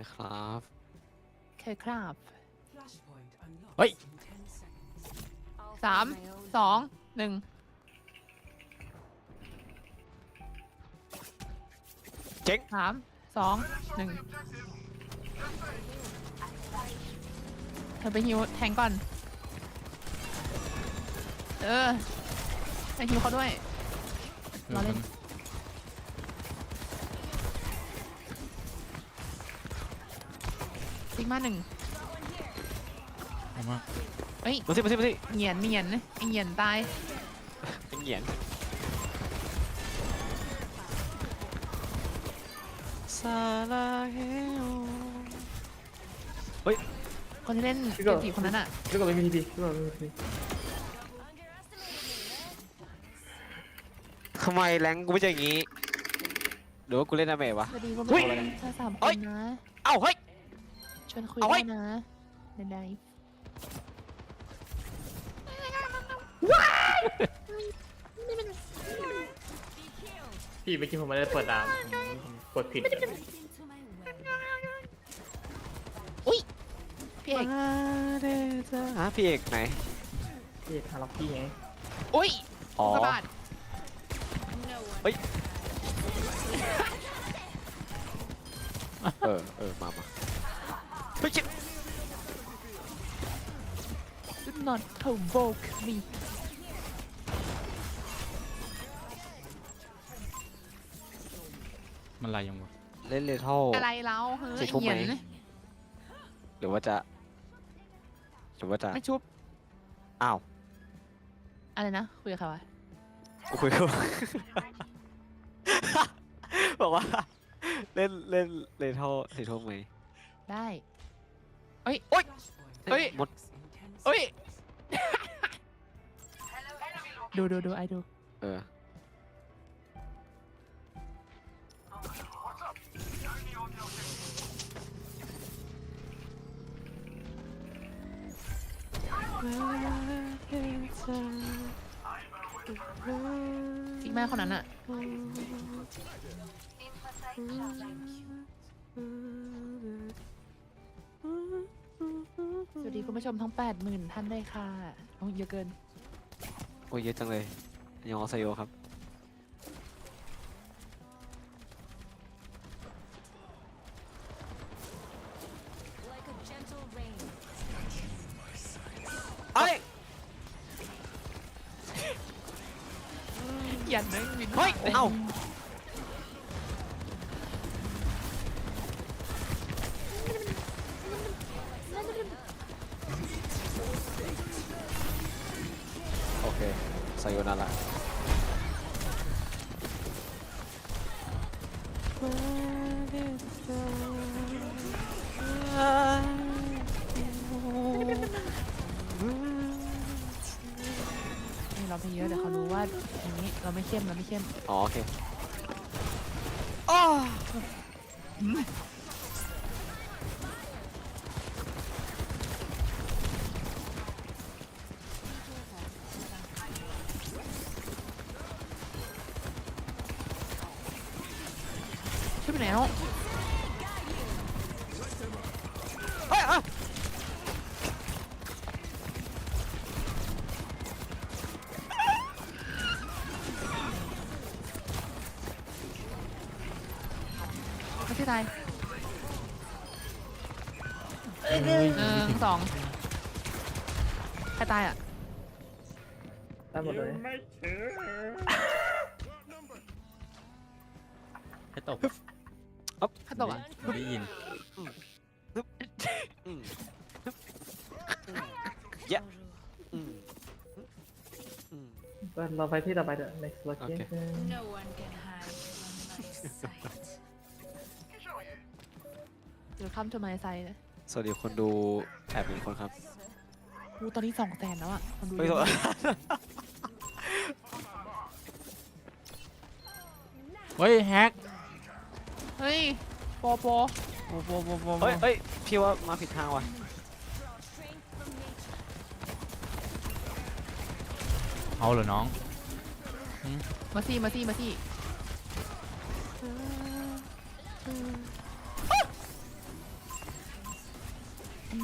นะครับ เคยครับ เฮ้ย สาม สอง หนึ่ง เจ๊ง สาม สอง หนึ่ง เธอไปฮิวแทงก่อน เออ ไปฮิวเขาด้วยรอเล่น ซิกมาหนึ่งเอามาเอ้ยมาสิมาสิมาสิเหงียนเหงียนไอเหงียนตายเป็นเหยียนซาลาเฮโอคนที่เล่นพี่เกก็มผีคนนั้นอะพี่ก็ไม่มีดีพี่ก็ไม่มีดีทำไมแรงกูไม่ใช่อย่างงี้ หรือว่ากูเล่นดาเมจวะ สวัสดีคุณเฮ้ผู้ยชมชาสามคเฮ้ยนนะ เอ้าเฮ้ย ชวนคุยเอาไว้ได้นะในไลฟ์พี่เมื่อกี้ผมไม่ได้เปิดดามผมกดผิดพี่เอกมาเดจ้าฮะพี่เอกไหน พี่ทาล็อกพี่ไงอุ้ยอ๋อกระบาดเออ เออ มามา เฮ้ยเจ๊จุด not provoke me มันอะไรยังวะเล่นเลเท่าอะไรเราเฮ้ยสี่ทุ่มเหงียนไหมหรือว่าจะหรือว่าจะไม่ชุบ อ้าวอะไรนะ คุยกับใครวะ กูคุยกับ บอกว่า เล่นเล่นเลเท่าสี่ทุ่มไหมได้ เอ้ยโอ๊ยเฮ้ย หมด เอ้ย ดูดูดูไอดู เออซิกมาคนนั้นอะ สวัสดีคุณผู้ชมทั้ง 80,000 ท่านด้วยค่ะโอ้ยเยอะเกิน โอ้ยเยอะจังเลยยองอาซโยครับ ยอะเดี๋ยวเขารู้ว่าอย่างนี้เราไม่เข้มเราไม่เข้มอ๋อโอเค อ้อ ได้หมดเลยให้ตกใครตกอะไม่ได้ยินอืมเยอะอืมอืมเราไปที่ต่อไปเถอะ next location No one can hide from my sight. หรือคัมทูไมไซนะสวัสดีคนดูแอบหนึ่งคนครับ กูตอนนี้สองแสนแล้วอะคนดูเฮ้ยเยอะเฮ้ยแฮกเฮ้ยโปโปโอ้โหโอ้โหเฮ้ยเฮ้ยพี่ว่ามาผิดทางว่ะ เอาเหรอน้อง มาซี่มาซี่มาซี่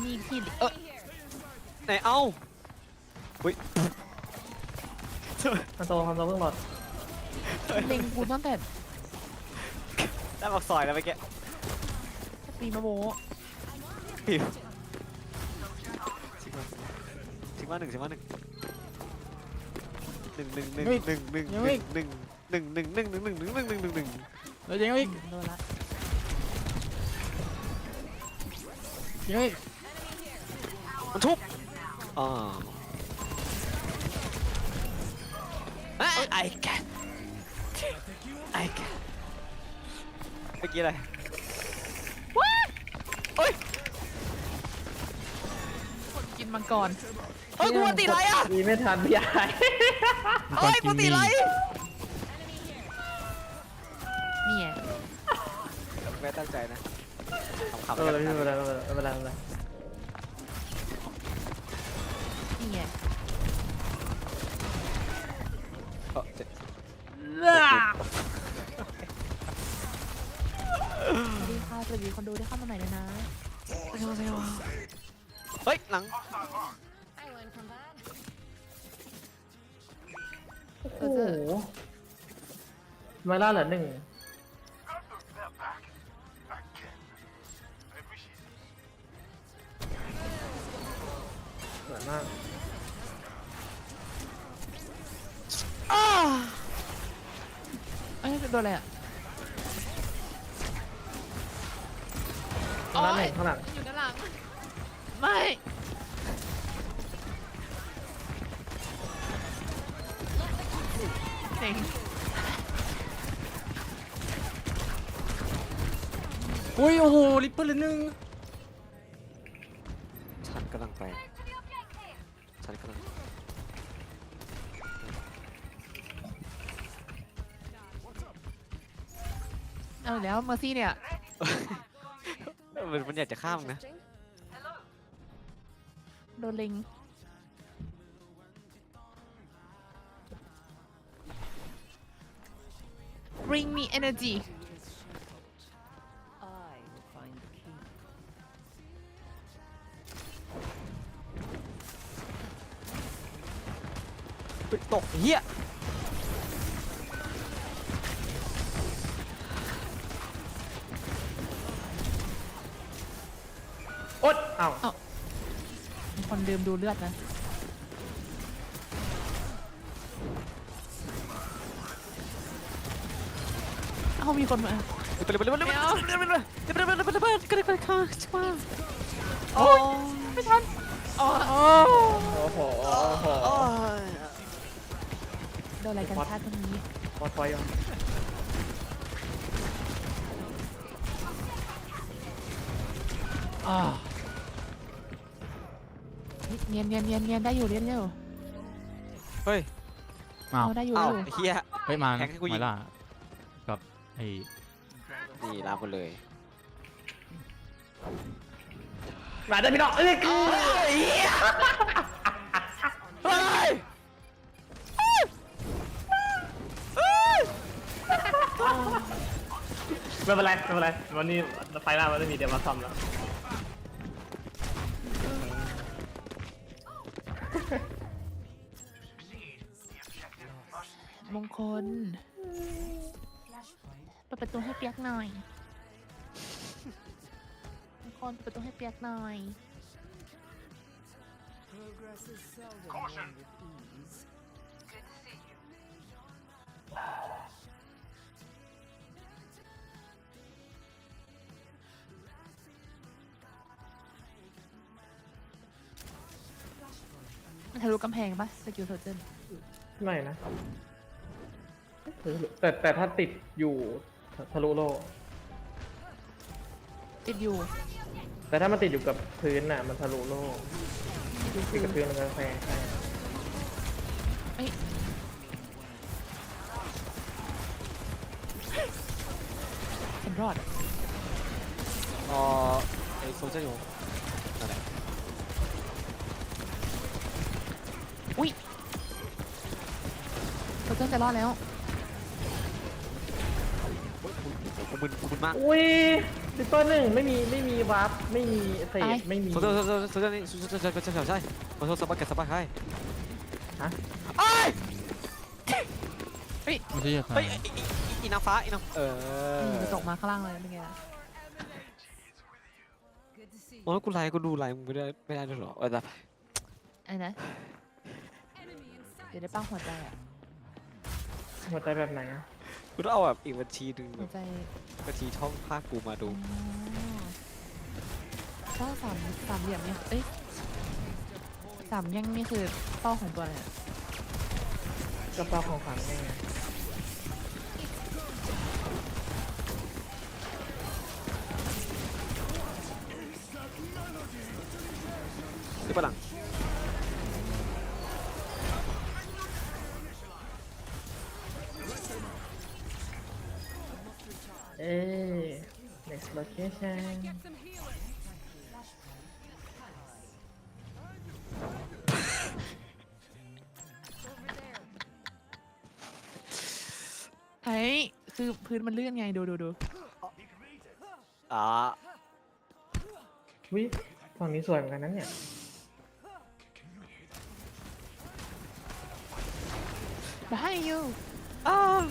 นี่พี่เออ ไหนเอ้าฮันโตฮันโตเพิ่งหลอดเล็งกูตั้งแต่ได้บอกซอยแล้วเมื่อกี้ปีมาโบพิมชิงมาชิงมาหนึ่งชิงมาหนึ่งหนึ่งหนึ่งหนึ่งหนึ่งหนึ่งหนึ่งหนึ่งหนึ่งหนึ่งหนึ่งหนึ่งหนึ่งหนึ่งหนึ่งหนึ่งหนึ่งหนึ่งแล้วยิงอีกโดนละยิงอีกมันทุบ อ่าไอ้แกไอ้แกเมื่อกี้อะไรกินมังกรเฮ้ยกูว่าตีไรอะดีไม่ทันพี่ใหญ่เฮ้ยกูตีไรนี่ไงไม่ตั้งใจนะขำๆเออไม่เป็นไรไม่เป็นไรไม่เป็นไรไม่เป็นไร หลังเอโอ้อโหเจอมาล่าเหลือหนึ่งเหมือนมากเอ้ยโดนอะไรอะข้างหน้าหนึ่งข้างหลัง อยู่ด้านหลัง ไม่ ซ็งอุ้ยโอ้โหริปเปอร์เลยหนึ่งฉันกำลังไปฉันกำลังเอาอีกแล้วเมอร์ซี่เนี่ยมันมันอยากจะข้ามนะ โดนเล็ง bring me energy I will find the key. เฮ้ยตกเฮียอดเอ้ามีคนลืมดูเลือดนะามีคนมาไปเลยไปเลยไปเลยไปเลยไปเลยไปเลยไปเลยไปเลยไปเลยไปเลยไปเลยค่ะชิมาโอ้ไม่ทันอ๋อโอ้โหโอ้โหโอ้ยโดนอะไรกันชาติตรงนี้ปอดไฟอะอ่าเฮ้ยเนียนเนียนเนียนเนียนได้อยู่เนียนอยู่เฮ้ยอ้าวเอาได้อยู่เอ้าได้อยู่ไอ้เฮียเฮ้ยมาแทงให้กูยิงมาล่ะกับไอ้นี่ลาไปเลยมาได้พี่น้องเอ้ยกูเฮ้ยไม่เป็นไรไม่เป็นไรวันนี้ไฟหน้ามันไม่มีเดี๋ยวมาซ่อมแล้วมงคล เปิดประตูให้เปียกหน่อยมงคลเปิดประตูให้เปียกหน่อย Progress is seldom won with ease. มันทะลุกำแพงปะสกิลโซเจนไม่นะแต่แต่ถ้าติดอยู่ ทะลุโลกติดอยู่แต่ถ้ามันติดอยู่กับพื้นน่ะ มันทะลุโลกติดกับพื้นมันก็แพงใช่เอ้ยฉันรอดอ๋อไอ้โซเชียลอยู่นั่นแหละอุ้ยโซเจนจะรอดแล้ว มึนมึนมากอุ้ยซิปเปอร์หนึ่งไม่มีไม่มีวาร์ปไม่มีเศษไม่มี สุดยอดสุดยอดสุดยอดนี่สุดยอดสุดยอดสุดยอดใช่ขอโทษสปาเกตสปาใช่ฮะ ไอ้เฮ้ยไม่ใช่ยาาเฮ้ไอไอ้ไอ้อีนางฟ้าอีนางเออตกมาข้างล่างเลยเป็นไงล่ะโอ้กูไล่กูดูไล่มึงไม่ได้ไม่ได้หรอเออแต่ไปไอ้นะเดี๋ยวได้ปั้งหัวใจอะหัวใจแบบไหนอะ กูต้องเอาแบบอีกบัญชีหนึ่งแบหัวบใจบัญชีช่องภาคกูมาดู เป้าสามสามเหลี่ยมเนี่ยเอ้ยสามแย่งนี่คือเป้าของตัวอะไรอะกระเป๋าของขวัญไงหรือเปล่าหลัง location ไอ้คือพื้นมันเลื่อนไงดูดูดูอ่าวิฝั่งนี้สวยเหมือนกันนั้นเนี่ยได้อยู่อ้าว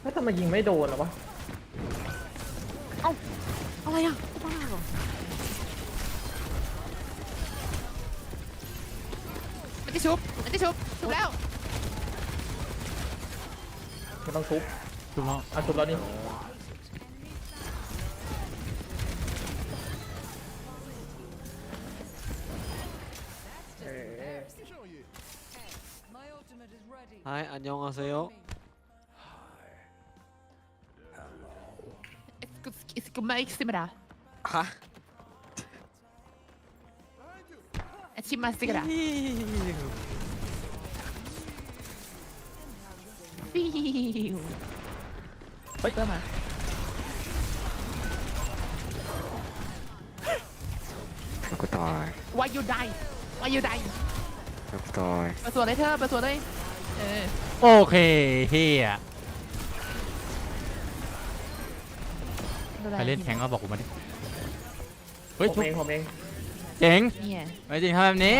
แล้วทำไมยิงไม่โดนเหรอวะ อะไรอะบ้าเหรอมันจะชุบมันจะชุบชุบแล้วไม่ต้องทุบทุบแล้วเอาทุบแล้วนี่เออ My ultimate is ready. ซ์เอ็กซ์มาเอ็กซ์มาดาฮะเอ็กซ์มาสิกระดาฟิวเฮ้ยเพิ่มมากูตาย Why you die Why you die กูตาย เปิดสวนเลยเธอเปิดสวนเลยเออโอเคเฮีย ใครเล่นแข่งก็บอกกูมาดิ เฮ้ยผมชุบเองผมเองเจ๋งเนี่ยไม่จริงทำแบบนี้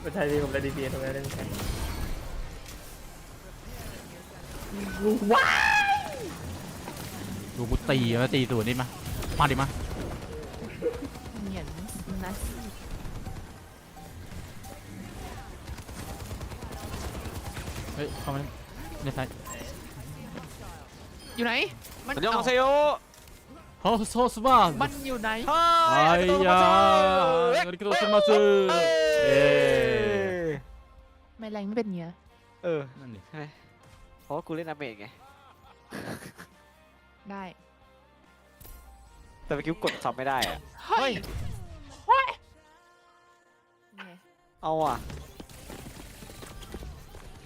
ไม่ใช่ที่ผมได้ดีพีตรงนั้นเล่นแข่งดูกูตีมาตีตัวนี้มา มาดิมา อยู่ไหน มัอันยองอาเซโยโฮโซสบ้ามันอยู่ไหนไฮไอ้ยาอาริโกโตเซมาซึเอ้ไม่แรงไม่เป็นเงี้ยเออนั่นดิใช่เพราะว่ากูเล่นอาเมจไง ได้ แต่เมื่อกี้กูกดซับไม่ได้อะเฮ้ยเฮ้ยเนี่ยเอาอะ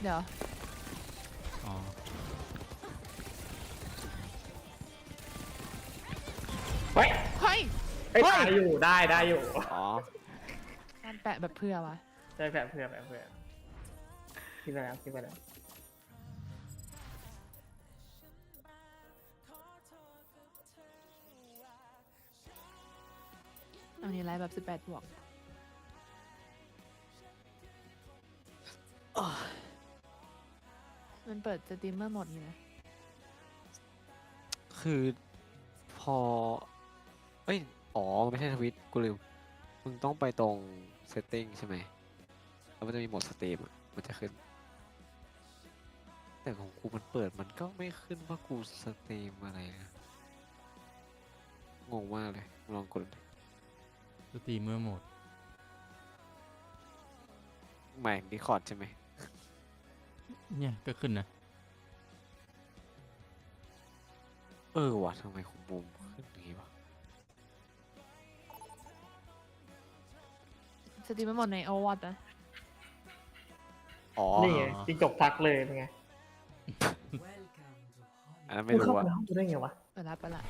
เดี๋ยว อ๋อเฮ้ยเฮ้ยเอ้ยได้อยู่ได้ได้อยู่อ๋อการแปะแบบเพื่อวะได้แบบเพื่อแบบเพื่อคิดไปแล้วคิดไปแล้วอันนี้ไลฟ์แบบ 18 บวก มันเปิดสตรีมเมอร์หมดนี่นะ คือพอ เอ้ย อ๋อมันไม่ใช่ทวิต กูลืม มึงต้องไปตรง setting ใช่ไหม แล้วมันจะมีโหมดสตรีมอะมันจะขึ้น แต่ของกูมันเปิดมันก็ไม่ขึ้นว่ากูสตรีมอะไรนะงงมากเลย ลองกดดิสตรีมเมอร์โหมด หมายดีคอร์ดใช่ไหม เนี่ยก็ขึ้นนะ เออว่ะทำไมของบูมขึ้นอย่างงี้วะ สตรีมไหมดในโอวัตอะอ๋อนี่จิงจกทักเลยเป็นไงอันไม่รู้ว่าดูได้ไงวะปละปละ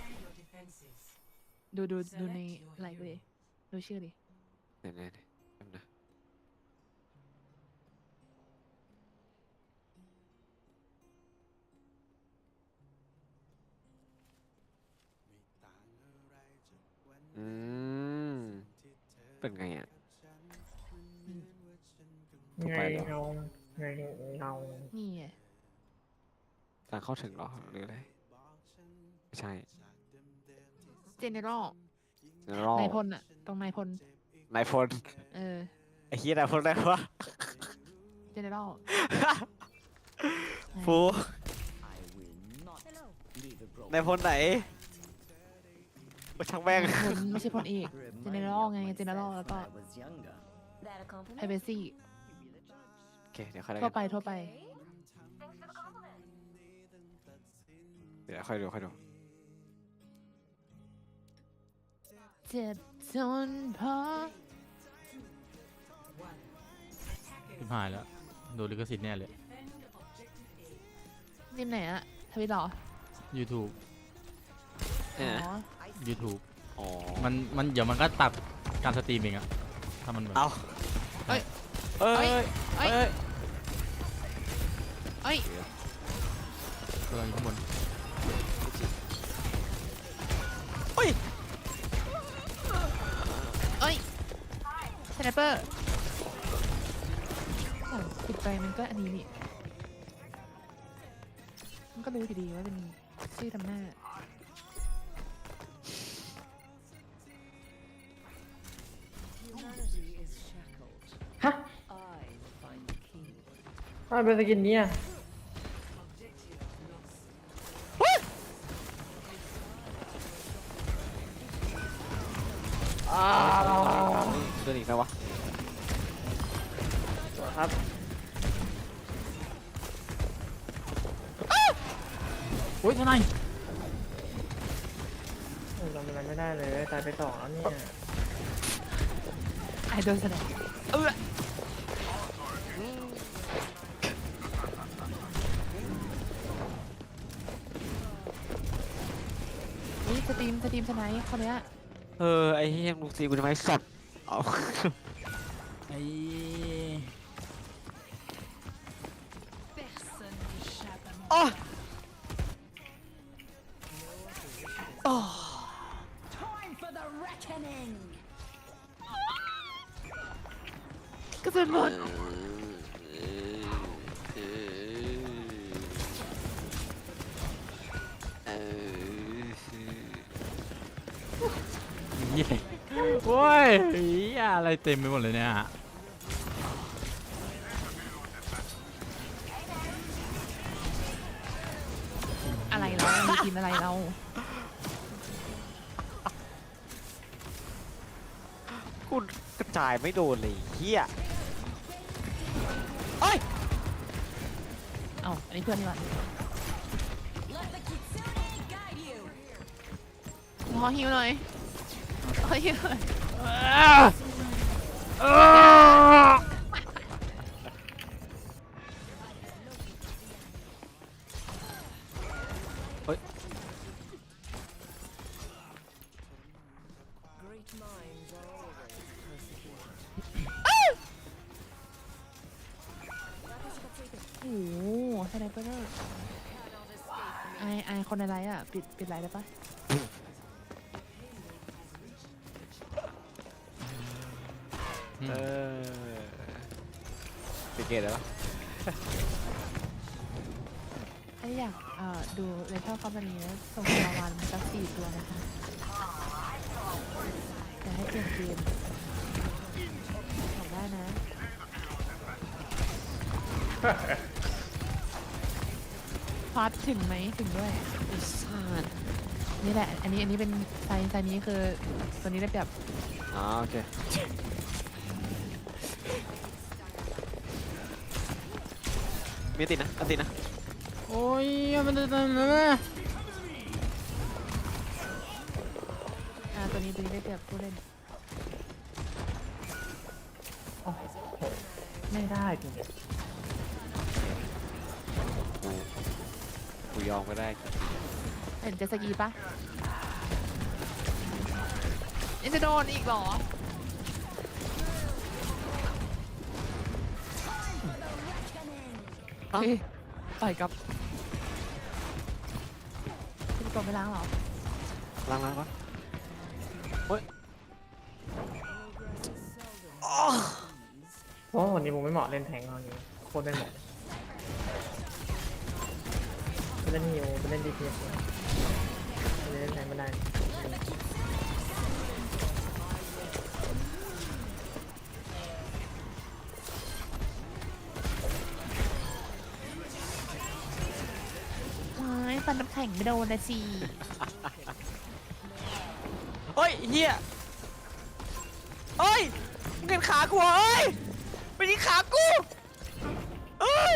ดูดูดูในไลฟ์ดิดูชื่อดิยเนๆๆแป๊บนะอืมเป็นไงอะ ไงไปเหรอเงาไงเงานี่ไงทางเข้าถึงเหรอหรืออะไรไม่ใช่เจเนอเรลรอนายพลอะตรงนายพล นายพลเออ ไอ้เฮียนายพลได้ปะเจเนอเรลฟูนายพลไหนโอ้ช่างแม่งพลไม่ใช่พลเอก เจเนอเรลไง เจเนอเรลแล้วก็ That a compliment? ไพเบซี่โอ เคเดี๋ยวค่อยได้ทั่วกันไปทั่วไป เดี๋ยวค่อยดูค่อยดูเจ็บจนพอทิมหายแล้วโดนลิขสิทธิ์แน่เลย นิมไหนอะทวิตเหรอ YouTube เนี่ยนะอ๋อ YouTube อ๋อมันมันเดี๋ยวมันก็ตัดการสตรีมเองอะถ้ามันแบบเอาเอ้ยเอ้ยเอ้ยเอ้ย เอ้ยกำลังอยู่ข้างบนเอ้ยเอ้ยสไนเปอร์โอ้ปิดไปมันก็อันนี้นี่ มันก็รู้อยู่ดีว่าเป็นชื่อทำหน้า Humanity is shackled. ฮะ I find the key. ทำไมเป็นสกินเนี้ยอ้ โดนแสดงเออนี่สตรีมสตรีมสไนป์คนเนี้ย เออไอ้เฮียมึงซีกูทำไมสัตว์เอา เต็มไปหมดเลยเนี่ยอะไรเรามีทีมอะไรเรา กูกระจายไม่โดนเลยเฮียเอ้ยเอ้าอันนี้เพื่อนนี่หว่า Let the kitsune guide you. ขอฮิวหน่อยขอฮิวหน่อย Great minds are always persecuted. โอ้โหสไนเปอร์ไอไอคนอะไรอะ ปิด ปิดไลน์ได้ปะ เออสังเกตได้ปะถ้าอยากเอ่อดูเลเทอร์คอมพานีนะส่งรางวัลสักสี่ตัวนะคะจะให้เปลี่ยนเกมบอกได้นะพาร์ทถึงไหมถึงด้วยไอ้สัตว์นี่แหละ อันนี้อันนี้เป็นไซส์ไซส์นี้คือตัวนี้ได้แบบอ๋อโอเค มีอันตินะอันตินะโอ้ยมันจะทำนะอ่าตัวนี้ตัวนี้ได้แบบผู้เล่นไม่ได้จริงกูกูยอมก็ได้เห็นเจตสกีปะยังจะโดนอีกเหรอ เฮ้ยต่อยกับพี่ตัวไม่ล้างเหรอ ล้างล้างก่อนเฮ้ยเพราะวันนี้ผมไม่เหมาะเล่นแทงเอาอย่างนี้โคตรไม่เหมาะไปเล่นฮิวไปเล่นดีพีไปเล่นแทงไม่ได้ ฟันน้ำแข็งไม่โดนนะสิเฮ้ยเฮียเฮ้ยมึงเห็นขากูเหรอเฮ้ยไปยิงขากูเฮ้ย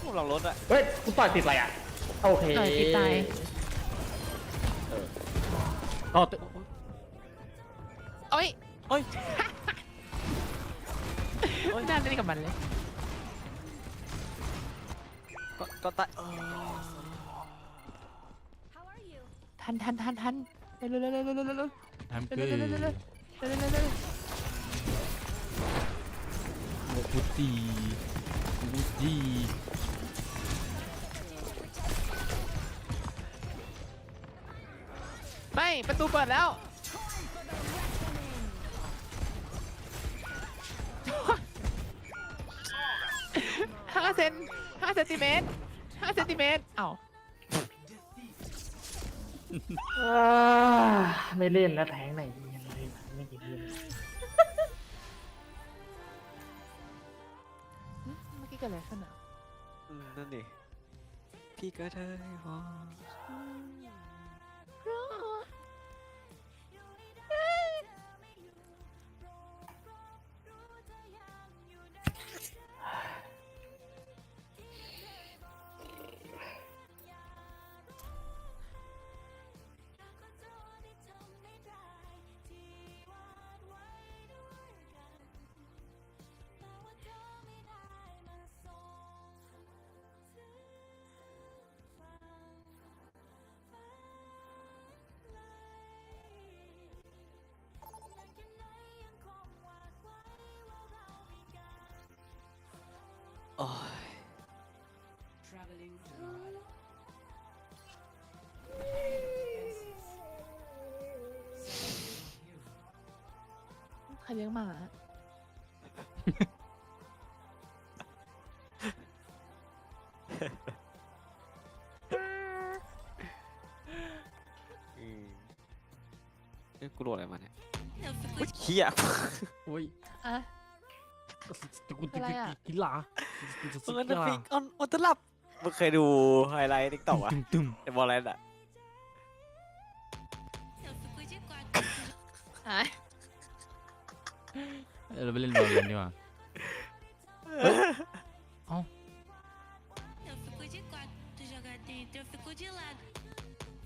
พวกเรารถอะเฮ้ยกูต่อยติดอะไรอะ โอเค ต่อยติดตาย กับมันเลยก็ก็ตายเออ How are you? ทันทันทันทันเร็วเร็วเร็วเร็วเร็วเร็วเร็วทำเร็เกิวนเร็วเร็วเร็วเร็วเร็วเร็วเร็วเร็วกูตีกูตีไม่ประตูเปิดแล้ว เซนห้าเซนติเมตรห้าเซนติเมตรเอ้าอ่าไม่เล่นแล้วแทงไหนดีอะไรวะไม่กี่เดือนเมื่อกี้เกิดอะไรขึ้นอะอืมนั่นดิพี่ก็ได้พอโเลี้ยงหมาอืมเอ้ยกูโหลดอะไรมาเนี่ยอุ๊ยเฮียโอ้ยอะกูอะไรอะกีฬามึงอันดับฟิกออนออนตลับมึงเคยดูไฮไลท์ติ๊กต็อกอะตึมตึมไอ้บอลอะไรน่ะอะ เออเราไปเล่นบอลกันดีกว่าเอ้า Eu fico de quatro, tu joga dentro, eu fico de lado.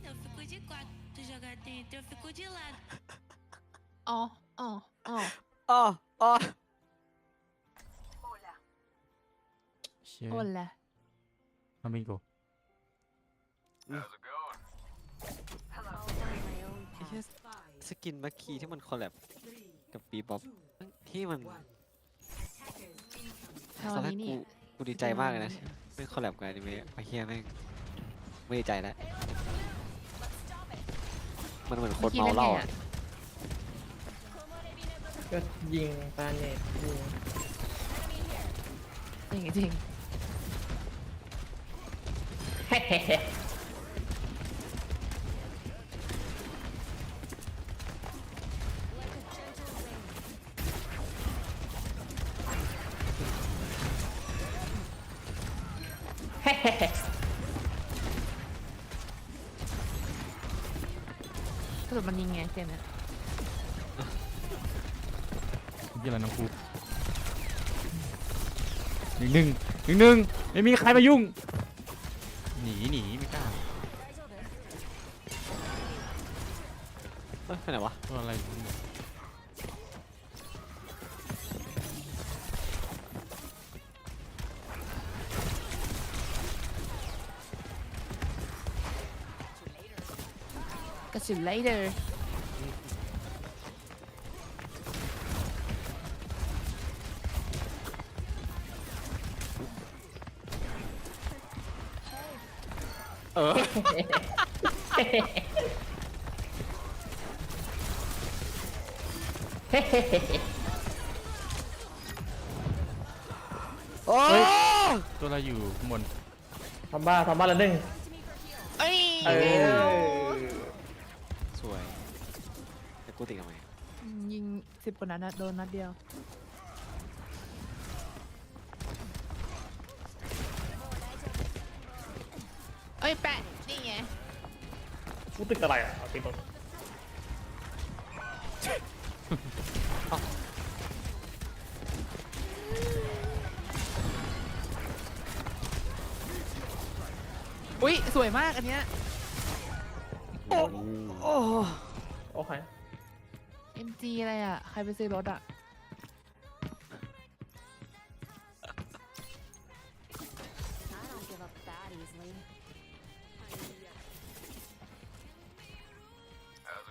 Eu fico de quatro, tu joga dentro, eu fico de lado. อ๋ออ๋ออ๋ออ๋ออ๋อเชี่ยโอนแหละทำบิงโกไอ้เหี้ยสกินมัคคีที่มันคอลแลบกับปีบ๊อบ ที่มันคราตอนวแรกนี้กูนี่กูดีใจมากเลยนะไม่คอลแลบกับอนิเมะไอ้เฮียแม่งไม่ดีใจแล้วมันเหมือนคนเมาเหล้าอะก็ยิงปาเน็ตยิงจริงจริง มันยิงไงเจนเนี่ยยี่อะไรน้องกูหนึ่งหนึ่งหนึ่งหนึ่งไม่มีใครมายุ่ง หนีหนีไม่กล้าเอ้ยไปไหนวะตัวอะไรกระสุนไลเดอร์ โอ้เฮ้ยยตัวเราอยู่ข้างบนทำบ้าทำบ้าละหนึ่งเอ้ยเออสวยแต่กูติดทำไมอืมยิงสิบกว่านัดนะโดนนัดเดียว เอ้ยแปะนี่ไง กูติดอะไรอะเอาติดตรงอุ้ยสวยมากอันเนี้ยโอ้โอเค MG อะไรอะ ใครไปซื้อรถอะ